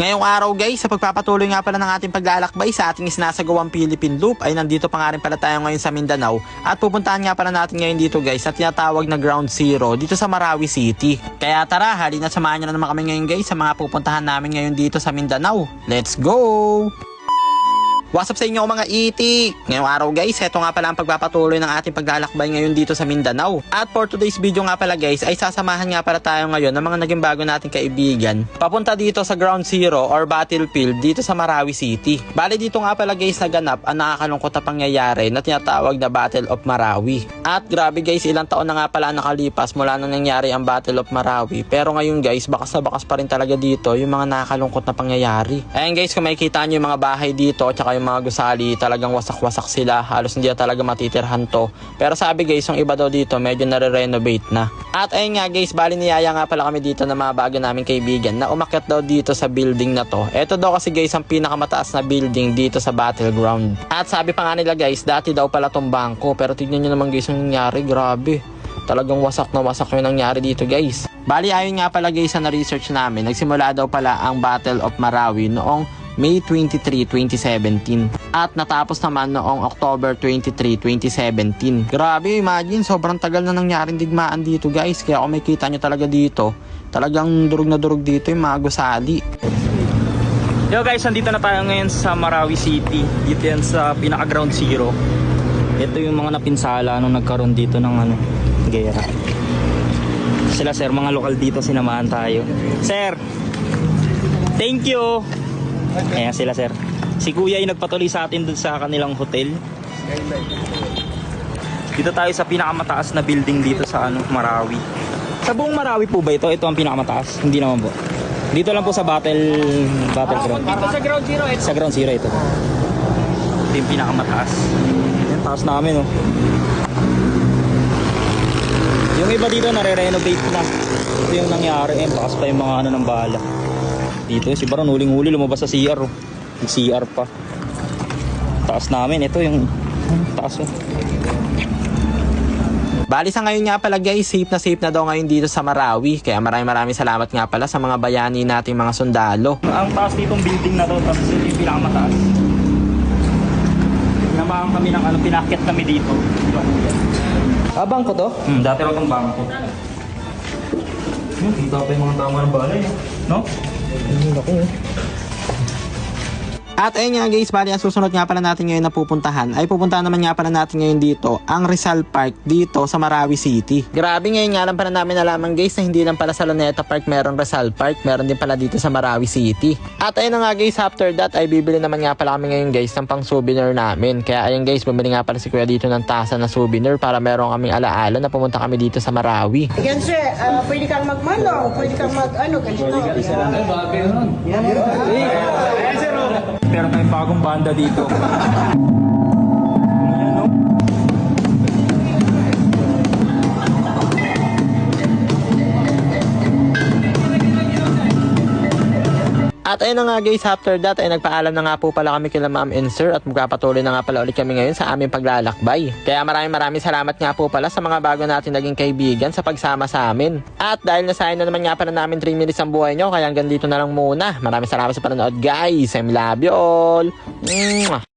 Ngayong araw guys, sa pagpapatuloy nga pala ng ating paglalakbay sa ating isinasagawang Philippine Loop ay nandito pa nga rin pala tayo ngayon sa Mindanao at pupuntahan nga pala natin ngayon dito guys sa tinatawag na Ground Zero dito sa Marawi City. Kaya tara, halina samahan nyo na naman kami ngayon guys sa mga pupuntahan namin ngayon dito sa Mindanao. Let's go! What's up sa inyo mga itik? Ngayong araw guys, heto nga pala ang pagpapatuloy ng ating paglalakbay ngayon dito sa Mindanao. At for today's video nga pala guys, ay sasamahan nga pala tayo ngayon ng mga naging bago nating kaibigan. Papunta dito sa Ground Zero or Battlefield dito sa Marawi City. Bali dito nga pala guys naganap ang nakakalungkot na pangyayari na tinatawag na Battle of Marawi. At grabe guys, ilang taon na nga pala nakalipas mula nang nangyari ang Battle of Marawi. Pero ngayon guys, bakas na bakas pa rin talaga dito yung mga nakakalungkot na pangyayari. Ayan guys, kung makikita nyo yung mga bahay dito, tsaka yung mga gusali, talagang wasak-wasak sila. Halos hindi na talaga matitirhan to. Pero sabi guys, yung iba daw dito, medyo nare-renovate na. At ayun nga guys, bali niyaya nga pala kami dito ng mga bago naming kaibigan na umakyat daw dito sa building na to. Ito daw kasi guys, ang pinakamataas na building dito sa battleground. At sabi pa nga nila guys, dati daw pala tong bangko. Pero tignan nyo naman guys yung nangyari, grabe. Talagang wasak na wasak yung nangyari dito guys. Bali ayon nga pala guys sa na-research namin, nagsimula daw pala ang Battle of Marawi noong May 23, 2017 at natapos naman noong October 23, 2017. Grabe, imagine, sobrang tagal na nangyaring digmaan dito guys. Kaya kung makita nyo talaga dito, talagang durog na durog dito yung mga gusali. Yo guys, nandito na tayo ngayon sa Marawi City. Dito yan sa pinaka ground zero. Ito yung mga napinsala nung nagkaroon dito ng ano, gera. Sila sir, mga lokal dito sinamahan tayo. Sir, thank you. Ayan sila sir. Si kuya yung nagpatuloy sa atin dun sa kanilang hotel. Dito tayo sa pinakamataas na building dito sa ano, Marawi. Sa buong Marawi po ba ito? Ito ang pinakamataas? Hindi naman po. Dito lang po sa battle battleground. Dito sa ground zero, ito. Sa ground zero ito. Ito yung pinakamataas. Yan, taas namin oh. Yung iba dito nare-renovate na. Ito yung nangyari eh. Bakas pa yung mga ano ng bala. Dito si Baron huling-huli lumabas sa CR oh. Yung CR pa. Taas namin. Ito yung taas oh. Bali sa ngayon nga pala guys, safe na safe na daw ngayon dito sa Marawi. Kaya maraming maraming salamat nga pala sa mga bayani nating mga sundalo. Ang taas ditong building na to, tapos yung pinakamataas. Namahan kami ng ano, pinakit kami dito. Ah, bangko to? Hmm, dati raw itong bangko. Yung, kita pa yung mga tama ng balay, no? Ang laki eh. At ayun nga guys, bali ang susunod nga pala natin ngayon na pupuntahan ay pupuntahan naman nga pala natin ngayon dito ang Rizal Park dito sa Marawi City. Grabe ngayon nga lang pala namin nalaman guys na hindi lang pala sa Luneta Park meron Rizal Park, meron din pala dito sa Marawi City. At ayun nga guys, after that ay bibili naman nga pala kami ngayon guys ng pang souvenir namin. Kaya ayun guys, bumili nga pala si Kuya dito ng tasa na souvenir para meron kaming alaala na pumunta kami dito sa Marawi. Yan sir, ah, pwede kang magmanong, pwede kang mag ano, ganito. Pero tayong bagong banda dito. At ayun na nga guys, after that ay nagpaalam na nga po pala kami kila ma'am and sir at magpapatuloy na nga pala ulit kami ngayon sa aming paglalakbay. Kaya maraming maraming salamat nga po pala sa mga bago natin naging kaibigan sa pagsama sa amin. At dahil nasayang na naman nga pala namin 3 minutes ang buhay nyo, kaya hanggang dito na lang muna. Maraming salamat sa panonood guys. I love you all. Mwah!